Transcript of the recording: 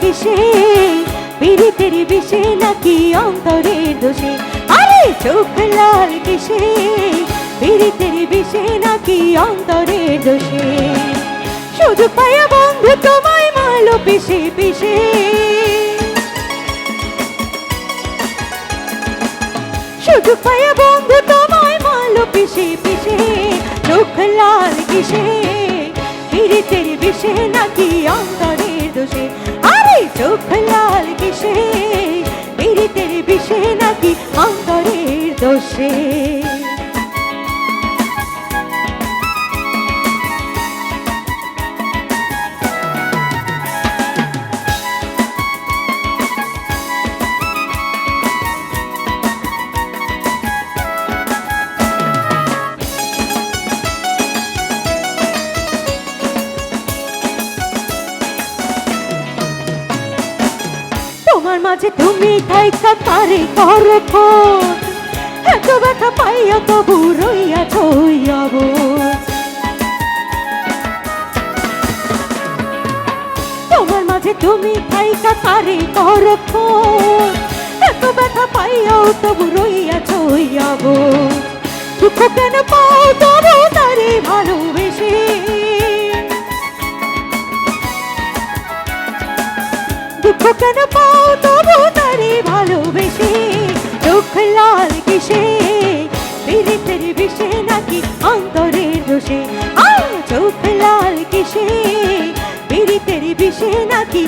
কিসে? পীড়িতের বিষে নাকি অন্তরের দোষে? আরে, চোখ লাল কিসে? পীড়িতের বিষে নাকি অন্তরের দোষে? শুধু পায়া বন্ধু তোমায় মালো পিসে পিসে। শুধু পায়া বন্ধু তোমায় মালো পিসে পিসে। চোখ লাল কিসে? পীড়িতের বিষে নাকি অন্তরের দোষে। আরে চোখ লাল কিসে? পীড়িতের বিষে নাকি অন্তরের দোষে? তোমার মাঝে তুমি থাইকা তারে করো ফোন এত ব্যথা পাইয়া তবু রইয়া ছইয়াব তোমার মাঝে তুমি থাইকা তারে করো ফোন এত ব্যথা পাইয়াও তবু দুঃখ কেন পাও, তবু তারে ভালোবেসে চোখ লাল কিসে? বিরিতের বিষে নাকি অন্তরের দোষে? আ চোখ লাল কিসে? বিরিতের বিষে নাকি